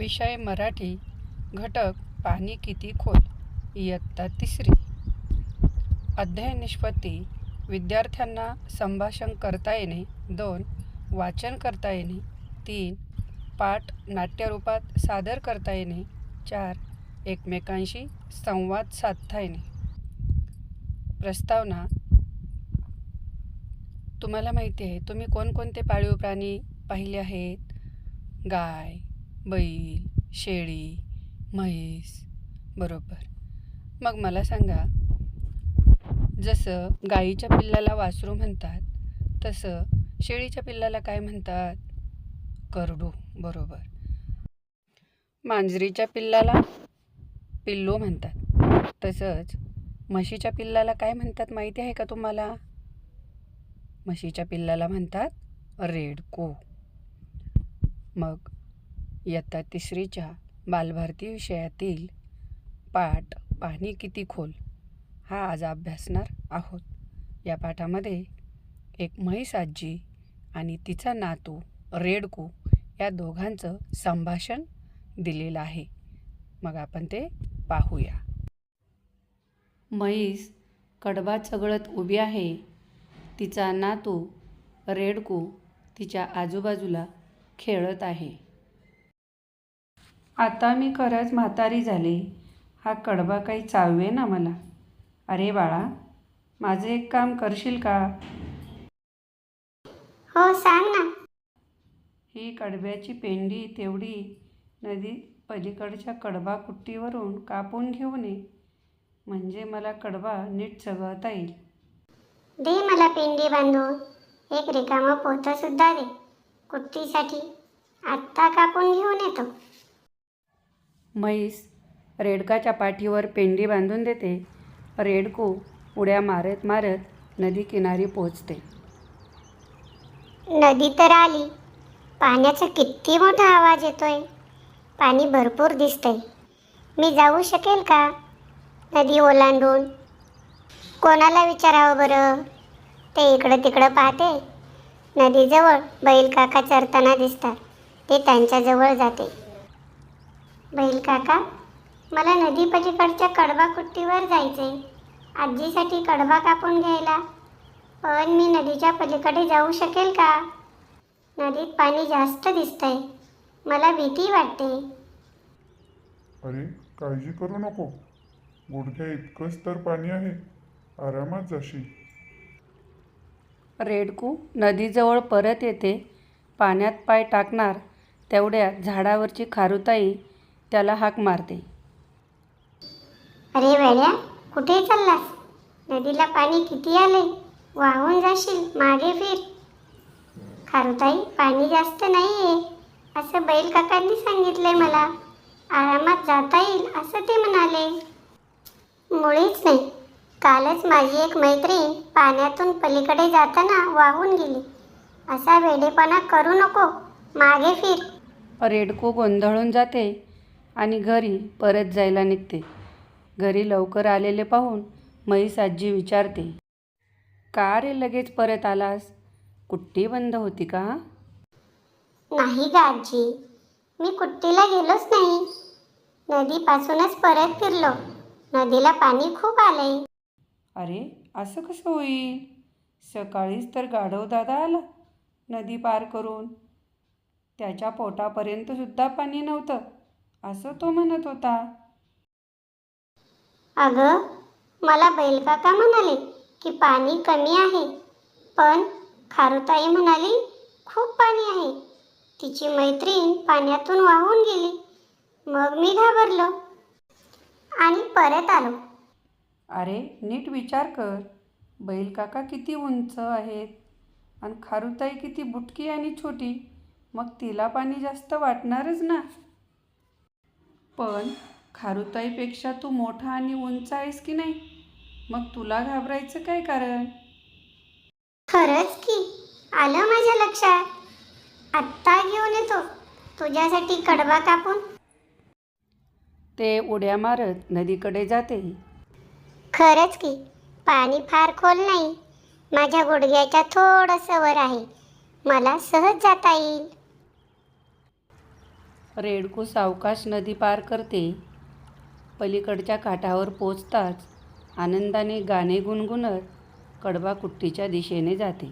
विषय मराठी घटक पाणी किती खोल? इयत्ता तिसरी. अध्ययन निष्पत्ती. विद्यार्थ्यांना संभाषण करता येणे. दोन. वाचन करता येणे. तीन. पाठ नाट्यरूपात सादर करता येणे. चार. एकमेकांशी संवाद साधता येणे. प्रस्तावना. तुम्हाला माहिती आहे तुम्ही कोणकोणते पाळीव प्राणी पाहिले आहेत? गाय बैल शेळी म्हैस बरोबर. मग मला सांगा जसं गाईच्या पिल्लाला वासरू म्हणतात तसं शेळीच्या पिल्लाला काय म्हणतात? करडू बरोबर. मांजरीच्या पिल्लाला पिल्लू म्हणतात. तसंच म्हशीच्या पिल्लाला काय म्हणतात माहिती आहे का तुम्हाला? म्हशीच्या पिल्लाला म्हणतात रेडको. मग इयत्ता तिसरीच्या बालभारती विषयातील पाठ पाणी किती खोल हा आज अभ्यासणार आहोत. या पाठामध्ये एक म्हैस आजी आणि तिचा नातू रेडकू या दोघांचं संभाषण दिलेलं आहे. मग आपण ते पाहूया. म्हैस कडबा चगळत उभी आहे. तिचा नातू रेडकू तिच्या आजूबाजूला खेळत आहे. आता मी खरंच म्हातारी झाले. हा कडबा काही चाववे ना मला. अरे बाळा माझं एक काम करशील का? हो सांग ना. ही कडब्याची पेंडी तेवढी नदी पलीकडच्या कडबा कुट्टीवरून कापून घेऊन ये. म्हणजे मला कडबा नीट चगळता येईल. दे मला पेंडी बांधून. एक रिकामं पोतं सुद्धा दे. कुट्टीसाठी आत्ता कापून घेऊन येतो. म्हैस रेडकाच्या पाठीवर पेंडी बांधून देते. रेडको उड्या मारत मारत नदी किनारी पोचते. नदी तर आली. पाण्याचा किती मोठा आवाज येतोय. पाणी भरपूर दिसतंय. मी जाऊ शकेल का? नदी ओलांडून. कोणाला विचारावं बरं? ते इकडं तिकडं पाहते. नदीजवळ बैल काका चरताना दिसतात. ते त्यांच्याजवळ जाते. बैल काका मला नदी पलीकडच्या कडबा कुट्टीवर जायचे आजीसाठी कडबा कापून घ्यायला. पण मी नदीच्या पलीकडे जाऊ शकेल का? नदीत पाणी जास्त दिसतंय. मला भीती वाटते. अरे काळजी करू नको. गुडघ्या इतकंच तर पाणी आहे. आरामात जाशील रेडकू नदीजवळ परत येते. पाण्यात पाय टाकणार तेवढ्यात झाडावरची खारुताई त्याला हाक मारते. अरे वेड्या कुठे चाललास? नदीला पाणी किती आले वाहून जाशील मागे फिर. खारुताई पाणी जास्त नाही आहे असं बैल काकांनी सांगितलंय मला. आरामात जाता येईल असं ते म्हणाले. मुळीच नाही. कालच माझी एक मैत्रीण पाण्यातून पलीकडे जाताना वाहून गेली. असा वेडेपणा करू नको मागे फिर. रेडको गोंधळून जाते. आणि घरी परत जायला निघते. घरी लवकर आलेले पाहून म्हैस आजी विचारते का रे लगेच परत आलास? कुट्टी बंद होती का? नाही ग आजी. मी कुट्टीला गेलोच नाही. नदीपासूनच परत फिरलो. नदीला पाणी खूप आलंय. अरे असं कसं होईल? सकाळीच तर गाढव दादा आला नदी पार करून. त्याच्या पोटापर्यंत सुद्धा पाणी नव्हतं. असं तो म्हणत होता. अगं मला बैलकाका म्हणाले की पाणी कमी आहे. पण खारुताई म्हणाली खूप पाणी आहे. तिची मैत्रीण पाण्यातून वाहून गेली. मग मी घाबरलो आणि परत आलो. अरे नीट विचार कर. बैल काका किती उंच आहेत आणि खारुताई किती बुटकी आणि छोटी. मग तिला पाणी जास्त वाटणारच ना. पण खारुताईपेक्षा तू मोठा आणि उंच आहेस की नाही? मग तुला घाबरायचं काय कारण? खरंच की. आलं माझ्या लक्षात. आत्ता घेऊन येतो. तुझ्यासाठी कडबा कापून. ते उड्या मारत नदीकडे जाते. खरंच की. पाणी फार खोल नाही. माझ्या गुडघ्याच्या थोडंसं वर आहे. मला सहज जाता येईल. रेडकू सावकाश नदी पार करते. पलीकडच्या काठावर पोचताच आनंदाने गाणे गुणगुणत कडबा कुट्टीच्या दिशेने जाते.